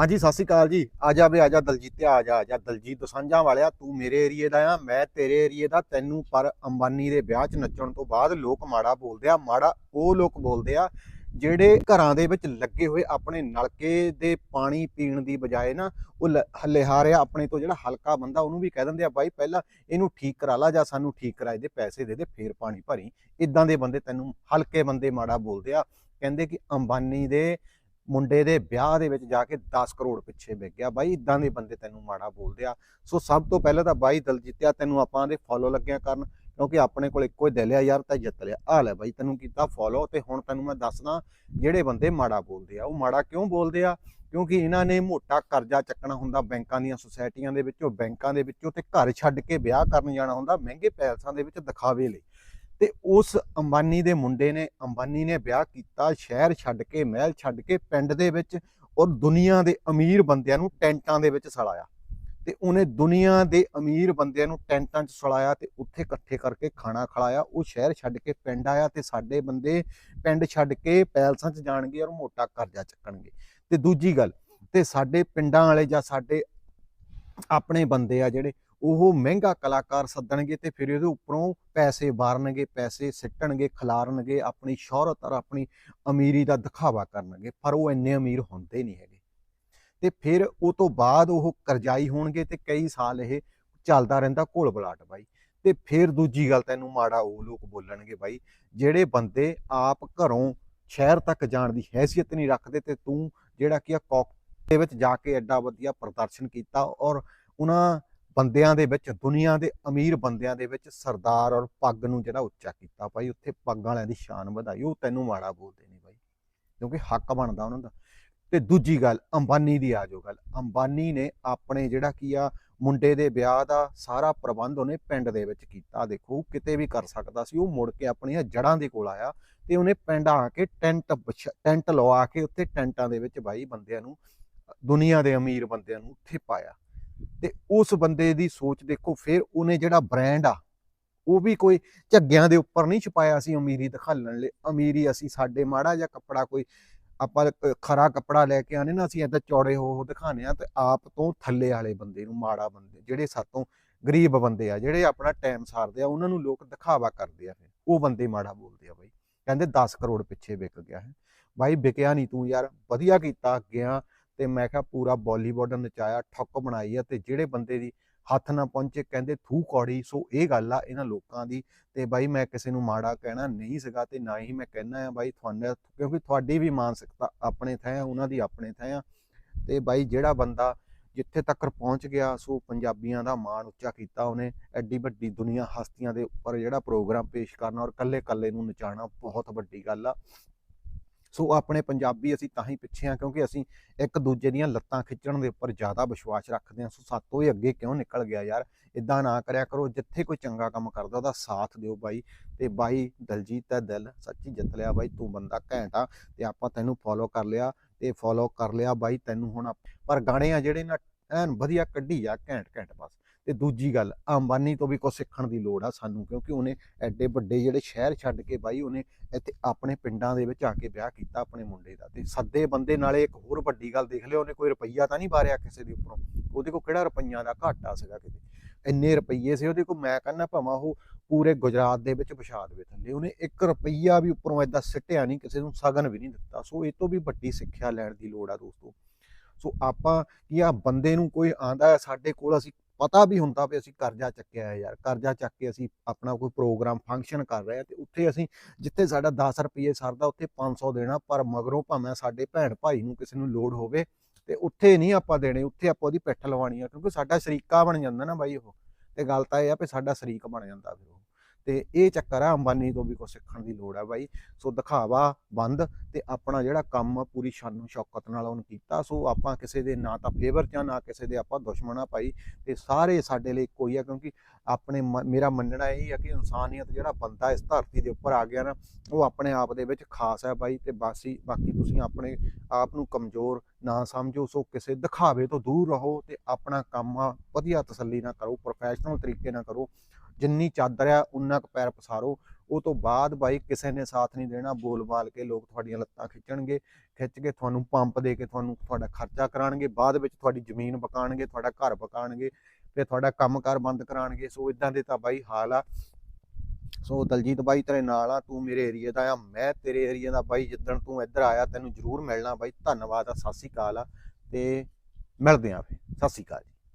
ਹਾਂਜੀ, ਸਤਿ ਸ਼੍ਰੀ ਅਕਾਲ ਜੀ। ਆ ਜਾ ਵੇ ਆ ਜਾ ਦਲਜੀਤ ਆ ਜਾ ਆ ਜਾ। ਦਲਜੀਤ ਦੋਸਾਂਝਾਂ ਵਾਲਿਆ, ਤੂੰ ਮੇਰੇ ਏਰੀਏ ਦਾ ਆ, ਮੈਂ ਤੇਰੇ ਏਰੀਏ ਦਾ, ਤੈਨੂੰ ਪਰ ਅੰਬਾਨੀ ਦੇ ਵਿਆਹ 'ਚ ਨੱਚਣ ਤੋਂ ਬਾਅਦ ਲੋਕ ਮਾੜਾ ਬੋਲਦੇ ਆ, ਮਾੜਾ ਉਹ ਲੋਕ ਬੋਲਦੇ ਆ, ਜਿਹੜੇ ਘਰਾਂ ਦੇ ਵਿੱਚ ਲੱਗੇ ਹੋਏ ਆਪਣੇ ਨਲਕੇ ਦੇ ਪਾਣੀ ਪੀਣ ਦੀ ਬਜਾਏ ਨਾ, ਉਹ ਲ- ਆਪਣੇ ਤੋਂ ਜਿਹੜਾ ਹਲਕਾ ਬੰਦਾ, ਉਹਨੂੰ ਵੀ ਕਹਿ ਦਿੰਦੇ ਆ, ਬਾਈ, ਪਹਿਲਾਂ ਇਹਨੂੰ ਠੀਕ ਕਰਾ ਲਾ ਜਾਂ ਸਾਨੂੰ ਠੀਕ ਕਰਾਏ ਦੇ ਪੈਸੇ ਦੇ ਦੇ, ਫੇਰ ਪਾਣੀ ਭਰੀ। ਇਦਾਂ ਦੇ ਬੰਦੇ ਤੈਨੂੰ ਹਲਕੇ ਬੰਦੇ ਮਾੜਾ ਬੋਲਦੇ ਆ। ਕਹਿੰਦੇ ਕਿ ਅੰਬਾਨੀ ਦੇ ਮੁੰਡੇ ਦੇ ਵਿਆਹ ਦੇ ਵਿੱਚ ਜਾ ਕੇ 10 ਕਰੋੜ ਪਿੱਛੇ ਵਿਕ ਗਿਆ। ਬਾਈ, ਇਦਾਂ ਦੇ ਬੰਦੇ ਤੈਨੂੰ ਮਾੜਾ ਬੋਲਦੇ ਆ। ਸੋ ਸਭ ਤੋਂ ਪਹਿਲਾਂ ਤਾਂ ਬਾਈ ਦਲਜੀਤਿਆ ਤੈਨੂੰ ਆਪਾਂ ਦੇ ਫੋਲੋ ਲੱਗਿਆ ਕਰਨ, ਕਿਉਂਕਿ ਆਪਣੇ ਕੋਲ ਇੱਕੋ ਹੀ ਦਿਲ ਆ ਯਾਰ, ਤਾਂ ਜਿੱਤ ਲਿਆ। ਆ ਲੈ ਬਾਈ, ਤੈਨੂੰ ਕੀਤਾ ਫੋਲੋ ਤੇ ਹੁਣ ਤੈਨੂੰ ਮੈਂ ਦੱਸਦਾ ਜਿਹੜੇ ਬੰਦੇ ਮਾੜਾ ਬੋਲਦੇ ਆ। ਉਹ ਮਾੜਾ ਕਿਉਂ ਬੋਲਦੇ ਆ? ਕਿਉਂਕਿ ਇਹਨਾਂ ਨੇ ਮੋਟਾ ਕਰਜ਼ਾ ਚੱਕਣਾ ਹੁੰਦਾ ਬੈਂਕਾਂ ਦੀਆਂ ਸੁਸਾਇਟੀਆਂ ਦੇ ਵਿੱਚੋਂ ਬੈਂਕਾਂ ਦੇ ਵਿੱਚੋਂ ਤੇ ਘਰ ਛੱਡ ਕੇ ਵਿਆਹ ਕਰਨ ਜਾਣਾ ਹੁੰਦਾ, ਮਹਿੰਗੇ ਪੈਲਸਾਂ ਦੇ ਵਿੱਚ ਦਿਖਾਵੇ ਲਈ। ਤੇ ਉਸ ਅੰਬਾਨੀ ਦੇ ਮੁੰਡੇ ਨੇ, ਅੰਬਾਨੀ ਨੇ ਵਿਆਹ ਕੀਤਾ, ਸ਼ਹਿਰ ਛੱਡ ਕੇ, ਮਹਿਲ ਛੱਡ ਕੇ, ਪਿੰਡ ਦੇ ਵਿੱਚ ਔਰ ਦੁਨੀਆ ਦੇ ਅਮੀਰ ਬੰਦਿਆਂ ਨੂੰ ਟੈਂਟਾਂ ਦੇ ਵਿੱਚ ਸੜਾਇਆ ਤੇ ਉਹਨੇ ਦੁਨੀਆ ਦੇ ਅਮੀਰ ਬੰਦਿਆਂ ਨੂੰ ਟੈਂਟਾਂ 'ਚ ਸੜਾਇਆ ਤੇ ਉੱਥੇ ਇਕੱਠੇ ਕਰਕੇ ਖਾਣਾ ਖਿਲਾਇਆ। ਉਹ ਸ਼ਹਿਰ ਛੱਡ ਕੇ ਪਿੰਡ ਆਇਆ ਤੇ ਸਾਡੇ ਬੰਦੇ ਪਿੰਡ ਛੱਡ ਕੇ ਪੈਲਸਾਂ 'ਚ ਜਾਣਗੇ ਔਰ ਮੋਟਾ ਕਰਜ਼ਾ ਚੱਕਣਗੇ। ਤੇ ਦੂਜੀ ਗੱਲ, ਤੇ ਸਾਡੇ ਪਿੰਡਾਂ ਵਾਲੇ ਜਾਂ ਸਾਡੇ ਆਪਣੇ ਬੰਦੇ ਆ ਜਿਹੜੇ ਉਹ ਮਹਿੰਗਾ ਕਲਾਕਾਰ ਸੱਦਣਗੇ ਤੇ ਫਿਰ ਇਹਦੇ ਉੱਪਰੋਂ ਪੈਸੇ ਵਾਰਨਗੇ, ਪੈਸੇ ਸਿੱਟਣਗੇ, ਖਿਲਾਰਨਗੇ, ਆਪਣੀ ਸ਼ੋਹਰਤ ਔਰ ਆਪਣੀ ਅਮੀਰੀ ਦਾ ਦਿਖਾਵਾ ਕਰਨਗੇ, ਪਰ ਉਹ ਇੰਨੇ ਅਮੀਰ ਹੁੰਦੇ ਨਹੀਂ ਹੈਗੇ। ਤੇ ਫਿਰ ਉਹ ਤੋਂ ਬਾਅਦ ਉਹ ਕਰਜ਼ਾਈ ਹੋਣਗੇ ਤੇ ਕਈ ਸਾਲ ਇਹ ਚੱਲਦਾ ਰਹਿੰਦਾ ਘੋਲ ਬਲਾਟ ਬਾਈ। ਤੇ ਫਿਰ ਦੂਜੀ ਗੱਲ ਤੈਨੂੰ ਮਾੜਾ ਉਹ ਲੋਕ ਬੋਲਣਗੇ ਬਾਈ, ਜਿਹੜੇ ਬੰਦੇ ਆਪ ਘਰੋਂ ਸ਼ਹਿਰ ਤੱਕ ਜਾਣ ਦੀ ਹੈਸੀਅਤ ਨਹੀਂ ਰੱਖਦੇ ਤੇ ਤੂੰ ਜਿਹੜਾ ਕੀ ਆ ਕੌਕ ਦੇ ਵਿੱਚ ਜਾ ਕੇ ਐਡਾ ਵਧੀਆ ਪ੍ਰਦਰਸ਼ਨ ਕੀਤਾ ਔਰ ਉਹਨਾਂ ਬੰਦਿਆਂ ਦੇ ਵਿੱਚ, ਦੁਨੀਆ ਦੇ ਅਮੀਰ ਬੰਦਿਆਂ ਦੇ ਵਿੱਚ ਸਰਦਾਰ ਔਰ ਪੱਗ ਨੂੰ ਜਿਹੜਾ ਉੱਚਾ ਕੀਤਾ ਭਾਈ, ਉੱਥੇ ਪੱਗ ਵਾਲਿਆਂ ਦੀ ਸ਼ਾਨ ਵਧਾਈ, ਉਹ ਤੈਨੂੰ ਮਾੜਾ ਬੋਲਦੇ ਨੇ ਭਾਈ, ਕਿਉਂਕਿ ਹੱਕ ਬਣਦਾ ਉਹਨਾਂ ਦਾ। ਤੇ ਦੂਜੀ ਗੱਲ, ਅੰਬਾਨੀ ਦੀ ਆ ਜੋ ਗੱਲ, ਅੰਬਾਨੀ ਨੇ ਆਪਣੇ ਜਿਹੜਾ ਕੀ ਆ, ਮੁੰਡੇ ਦੇ ਵਿਆਹ ਦਾ ਸਾਰਾ ਪ੍ਰਬੰਧ ਉਹਨੇ ਪਿੰਡ ਦੇ ਵਿੱਚ ਕੀਤਾ ਦੇਖੋ, ਉਹ ਕਿਤੇ ਵੀ ਕਰ ਸਕਦਾ ਸੀ, ਉਹ ਮੁੜ ਕੇ ਆਪਣੀਆਂ ਜੜਾਂ ਦੇ ਕੋਲ ਆਇਆ ਤੇ ਉਹਨੇ ਪਿੰਡ ਆ ਕੇ ਟੈਂਟ ਟੈਂਟ ਲਵਾ ਕੇ ਉੱਥੇ ਟੈਂਟਾਂ ਦੇ ਵਿੱਚ ਬਾਈ ਬੰਦਿਆਂ ਨੂੰ, ਦੁਨੀਆ ਦੇ ਅਮੀਰ ਬੰਦਿਆਂ ਨੂੰ ਉੱਥੇ ਪਾਇਆ। ਤੇ ਉਸ ਬੰਦੇ ਦੀ ਸੋਚ ਦੇਖੋ, ਫਿਰ ਉਹਨੇ ਜਿਹੜਾ ਬ੍ਰਾਂਡ ਆ, ਉਹ ਵੀ ਕੋਈ ਝੱਗਿਆਂ ਦੇ ਉੱਪਰ ਨਹੀਂ ਛਪਾਇਆ ਸੀ ਅਮੀਰੀ ਦਿਖਾਲਣ ਲਈ। ਅਮੀਰੀ ਅਸੀਂ ਸਾਡੇ ਮਾੜਾ ਜਿਹਾ ਕੱਪੜਾ ਕੋਈ ਆਪਾਂ ਖਰਾ ਕੱਪੜਾ ਲੈ ਕੇ ਆਨੇ ਨਾ, ਅਸੀਂ ਏਦਾਂ ਚੌੜੇ ਹੋ ਹੋ ਦਿਖਾਣੇ ਆ ਤੇ ਆਪ ਤੋਂ ਥੱਲੇ ਵਾਲੇ ਬੰਦੇ ਨੂੰ, ਮਾੜਾ ਬੰਦੇ, ਜਿਹੜੇ ਸਾਤੋਂ ਗਰੀਬ ਬੰਦੇ ਆ, ਜਿਹੜੇ ਆਪਣਾ ਟਾਈਮ ਸਾਰਦੇ ਆ, ਉਹਨਾਂ ਨੂੰ ਲੋਕ ਦਿਖਾਵਾ ਕਰਦੇ ਆ ਫਿਰ। ਉਹ ਬੰਦੇ ਮਾੜਾ ਬੋਲਦੇ ਆ ਬਾਈ। ਕਹਿੰਦੇ 10 ਕਰੋੜ ਪਿੱਛੇ ਵਿਕ ਗਿਆ ਹੈ। ਬਾਈ ਵਿਕਿਆ ਨਹੀਂ ਤੂੰ ਯਾਰ, ਵਧੀਆ ਕੀਤਾ ਗਿਆ ਤੇ ਮੈਂ ਕਿਹਾ ਪੂਰਾ ਬਾਲੀਵੁੱਡ ਨਚਾਇਆ ਠੱਕ ਬਣਾਈ ਆ ਤੇ ਜਿਹੜੇ ਬੰਦੇ ਦੀ ਹੱਥ ਨਾ ਪਹੁੰਚੇ ਕਹਿੰਦੇ ਥੂ ਕੌੜੀ, ਸੋ ਇਹ ਗੱਲ ਆ ਇਹਨਾਂ ਲੋਕਾਂ ਦੀ ਤੇ ਬਾਈ ਮੈਂ ਕਿਸੇ ਨੂੰ ਮਾੜਾ ਕਹਿਣਾ ਨਹੀਂ ਸੀਗਾ ਤੇ ਨਾ ਹੀ ਮੈਂ ਕਹਿਣਾ ਆ ਬਾਈ ਤੁਹਾਨੂੰ ਕਿਉਂਕਿ ਤੁਹਾਡੀ ਵੀ ਮਾਨਸਿਕਤਾ ਆਪਣੇ ਥਾਂ ਆ, ਉਹਨਾਂ ਦੀ ਆਪਣੇ ਥਾਂ ਆ ਤੇ ਬਾਈ ਜਿਹੜਾ ਬੰਦਾ ਜਿੱਥੇ ਤੱਕ ਪਹੁੰਚ ਗਿਆ, ਸੋ ਪੰਜਾਬੀਆਂ ਦਾ ਮਾਣ ਉੱਚਾ ਕੀਤਾ ਉਹਨੇ, ਐਡੀ ਵੱਡੀ ਦੁਨੀਆ ਹਸਤੀਆਂ ਦੇ ਉੱਪਰ ਜਿਹੜਾ ਪ੍ਰੋਗਰਾਮ ਪੇਸ਼ ਕਰਨਾ ਔਰ ਕੱਲੇ ਕੱਲੇ ਨੂੰ ਨਚਾਉਣਾ ਬਹੁਤ ਵੱਡੀ ਗੱਲ ਆ ਸੋ ਆਪਣੇ ਪੰਜਾਬੀ ਅਸੀਂ ਤਾਂ ਹੀ ਪਿੱਛੇ ਆ ਕਿਉਂਕਿ ਅਸੀਂ ਇੱਕ ਦੂਜੇ ਦੀਆਂ ਲੱਤਾਂ ਖਿੱਚਣ ਦੇ ਉੱਪਰ ਜ਼ਿਆਦਾ ਵਿਸ਼ਵਾਸ ਰੱਖਦੇ ਹਾਂ। ਸੋ ਸਾਤੋਂ ਹੀ ਅੱਗੇ ਕਿਉਂ ਨਿਕਲ ਗਿਆ ਯਾਰ? ਇਦਾਂ ਨਾ ਕਰਿਆ ਕਰੋ, ਜਿੱਥੇ ਕੋਈ ਚੰਗਾ ਕੰਮ ਕਰਦਾ ਉਹਦਾ ਸਾਥ ਦਿਓ ਬਾਈ। ਤੇ ਬਾਈ, ਦਲਜੀਤ ਦਾ ਦਿਲ ਸੱਚੀ ਜਿੱਤ ਲਿਆ ਬਾਈ, ਤੂੰ ਬੰਦਾ ਘੈਂਟ ਆ ਤੇ ਆਪਾਂ ਤੈਨੂੰ ਫੋਲੋ ਕਰ ਲਿਆ ਤੇ ਫੋਲੋ ਕਰ ਲਿਆ ਬਾਈ ਤੈਨੂੰ ਹੁਣ ਆਪ- ਪਰ ਗਾਣੇ ਆ ਜਿਹੜੇ ਨਾ ਐਨ ਵਧੀਆ ਕੱਢੀ ਆ ਘੈਂਟ ਘੈਂਟ ਬਸ। ਤੇ ਦੂਜੀ ਗੱਲ ਅੰਬਾਨੀ ਤੋਂ ਵੀ ਕੁਝ ਸਿੱਖਣ ਦੀ ਲੋੜ ਆ ਸਾਨੂੰ ਕਿਉਂਕਿ ਉਹਨੇ ਐਡੇ ਵੱਡੇ ਜਿਹੜੇ ਸ਼ਹਿਰ ਛੱਡ ਕੇ ਬਾਈ ਉਹਨੇ ਇੱਥੇ ਆਪਣੇ ਪਿੰਡਾਂ ਦੇ ਵਿੱਚ ਆ ਕੇ ਵਿਆਹ ਕੀਤਾ ਆਪਣੇ ਮੁੰਡੇ ਦਾ ਤੇ ਸੱਦੇ ਬੰਦੇ ਨਾਲੇ ਇੱਕ ਹੋਰ ਵੱਡੀ ਗੱਲ ਦੇਖ ਲਿਓ ਉਹਨੇ ਕੋਈ ਰੁਪਈਆ ਤਾਂ ਨਹੀਂ ਬਾਰਿਆ ਕਿਸੇ ਦੇ ਉੱਪਰੋਂ ਉਹਦੇ ਕੋਲ ਕਿਹੜਾ ਰੁਪਈਆਂ ਦਾ ਘਾਟਾ ਸੀਗਾ ਕਿਤੇ? ਇੰਨੇ ਰੁਪਈਏ ਸੀ ਉਹਦੇ ਕੋਲ ਮੈਂ ਕਹਿੰਦਾ ਭਾਵੇਂ ਉਹ ਪੂਰੇ ਗੁਜਰਾਤ ਦੇ ਵਿੱਚ ਵਿਛਾ ਦੇਵੇ ਥੱਲੇ ਉਹਨੇ 1 ਰੁਪਈਆ ਵੀ ਉੱਪਰੋਂ ਐਦਾਂ ਸਿੱਟਿਆ ਨਹੀਂ ਕਿਸੇ ਨੂੰ ਸਗਨ ਵੀ ਨਹੀਂ ਦਿੱਤਾ ਸੋ ਇਹ ਤੋਂ ਵੀ ਵੱਡੀ ਸਿੱਖਿਆ ਲੈਣ ਦੀ ਲੋੜ ਆ ਦੋਸਤੋ। ਸੋ ਆਪਾਂ ਕੀ ਆ ਬੰਦੇ ਨੂੰ ਕੋਈ ਆਂਦਾ ਸਾਡੇ ਕੋਲ ਅਸੀਂ ਪਤਾ ਵੀ ਹੁੰਦਾ ਵੀ ਅਸੀਂ ਕਰਜ਼ਾ ਚੱਕਿਆ ਹੈ ਯਾਰ, ਕਰਜ਼ਾ ਚੱਕ ਕੇ ਅਸੀਂ ਆਪਣਾ ਕੋਈ ਪ੍ਰੋਗਰਾਮ ਫੰਕਸ਼ਨ ਕਰ ਰਹੇ ਆ ਤੇ ਉੱਥੇ ਅਸੀਂ ਜਿੱਥੇ ਸਾਡਾ 10 ਰੁਪਏ ਸਰਦਾ ਉੱਥੇ 500 ਦੇਣਾ, ਪਰ ਮਗਰੋਂ ਭਾਵੇਂ ਸਾਡੇ ਭੈਣ ਭਾਈ ਨੂੰ ਕਿਸੇ ਨੂੰ ਲੋੜ ਹੋਵੇ ਤੇ ਉੱਥੇ ਨਹੀਂ ਆਪਾਂ ਦੇਣੇ, ਉੱਥੇ ਆਪਾਂ ਉਹਦੀ ਪਿੱਠ ਲਵਾਉਣੀ ਆ, ਕਿਉਂਕਿ ਸਾਡਾ ਸ਼ਰੀਕਾ ਬਣ ਜਾਂਦਾ ਨਾ ਬਾਈ ਉਹ। ਤੇ ਗੱਲ ਤਾਂ ਇਹ ਆ ਵੀ ਸਾਡਾ ਸ਼ਰੀਕ ਬਣ ਜਾਂਦਾ ਫਿਰ ਉਹ। ਤੇ ਇਹ ਚੱਕਰ ਆ ਅੰਬਾਨੀ ਤੋਂ ਵੀ ਕੁਝ ਸਿੱਖਣ ਦੀ ਲੋੜ ਆ ਬਾਈ। ਸੋ ਦਿਖਾਵਾ ਬੰਦ ਤੇ ਆਪਣਾ ਜਿਹੜਾ ਕੰਮ ਆ ਪੂਰੀ ਸ਼ਾਨੋ ਸ਼ੌਕਤ ਨਾਲ ਉਹਨੂੰ ਕੀਤਾ। ਸੋ ਆਪਾਂ ਕਿਸੇ ਦੇ ਨਾ ਤਾਂ ਫੇਵਰ ਚ ਆ, ਨਾ ਕਿਸੇ ਦੇ ਆਪਾਂ ਦੁਸ਼ਮਣ ਆ ਭਾਈ। ਤੇ ਸਾਰੇ ਸਾਡੇ ਲਈ ਇੱਕੋ ਹੀ ਆ ਕਿਉਂਕਿ ਆਪਣੇ ਮ- ਮੇਰਾ ਮੰਨਣਾ ਇਹ ਆ ਕਿ ਇਨਸਾਨੀਅਤ ਜਿਹੜਾ ਬੰਦਾ ਇਸ ਧਰਤੀ ਦੇ ਉੱਪਰ ਆ ਗਿਆ ਨਾ, ਉਹ ਆਪਣੇ ਆਪ ਦੇ ਵਿੱਚ ਖਾਸ ਹੈ ਬਾਈ ਤੇ ਬਾਸੀ, ਬਾਕੀ ਤੁਸੀਂ ਆਪਣੇ ਆਪ ਨੂੰ ਕਮਜ਼ੋਰ ਨਾ ਸਮਝੋ। ਸੋ ਕਿਸੇ ਦਿਖਾਵੇ ਤੋਂ ਦੂਰ ਰਹੋ ਤੇ ਆਪਣਾ ਕੰਮ ਵਧੀਆ ਤਸੱਲੀ ਨਾਲ ਕਰੋ ਪ੍ਰੋਫੈਸ਼ਨਲ ਤਰੀਕੇ ਨਾਲ ਕਰੋ। ਜਿੰਨੀ ਚਾਦਰ ਆ, ਉਨਾ ਕੁ ਪੈਰ ਪਸਾਰੋ। ਉਹ ਤੋਂ ਬਾਅਦ ਬਾਈ ਕਿਸੇ ਨੇ ਸਾਥ ਨਹੀਂ ਦੇਣਾ ਬੋਲ ਬਾਲ ਕੇ ਲੋਕ ਤੁਹਾਡੀਆਂ ਲੱਤਾਂ ਖਿੱਚਣਗੇ, ਖਿੱਚ ਕੇ ਤੁਹਾਨੂੰ ਪੰਪ ਦੇ ਕੇ ਤੁਹਾਨੂੰ ਤੁਹਾਡਾ ਖਰਚਾ ਕਰਾਉਣਗੇ ਬਾਅਦ ਵਿੱਚ ਤੁਹਾਡੀ ਜ਼ਮੀਨ ਬਕਾਣਗੇ ਤੁਹਾਡਾ ਘਰ ਬਕਾਣਗੇ ਫਿਰ ਤੁਹਾਡਾ ਕੰਮਕਾਰ ਬੰਦ ਕਰਾਉਣਗੇ ਸੋ ਇਦਾਂ ਦੇ ਤਾਂ ਬਾਈ ਹਾਲ ਆ। ਸੋ ਦਲਜੀਤ ਬਾਈ ਤੇਰੇ ਨਾਲ ਆ, ਤੂੰ ਮੇਰੇ ਏਰੀਏ ਦਾ ਆ, ਮੈਂ ਤੇਰੇ ਏਰੀਏ ਦਾ। ਬਾਈ ਜਿੱਦਣ ਤੂੰ ਇੱਧਰ ਆਇਆ, ਤੈਨੂੰ ਜ਼ਰੂਰ ਮਿਲਣਾ ਬਾਈ। ਧੰਨਵਾਦ ਆ, ਸਤਿ ਸ਼੍ਰੀ ਅਕਾਲ ਆ। ਤੇ ਮਿਲਦੇ ਆ ਫਿਰ। ਸਤਿ ਸ਼੍ਰੀ ਅਕਾਲ ਜੀ।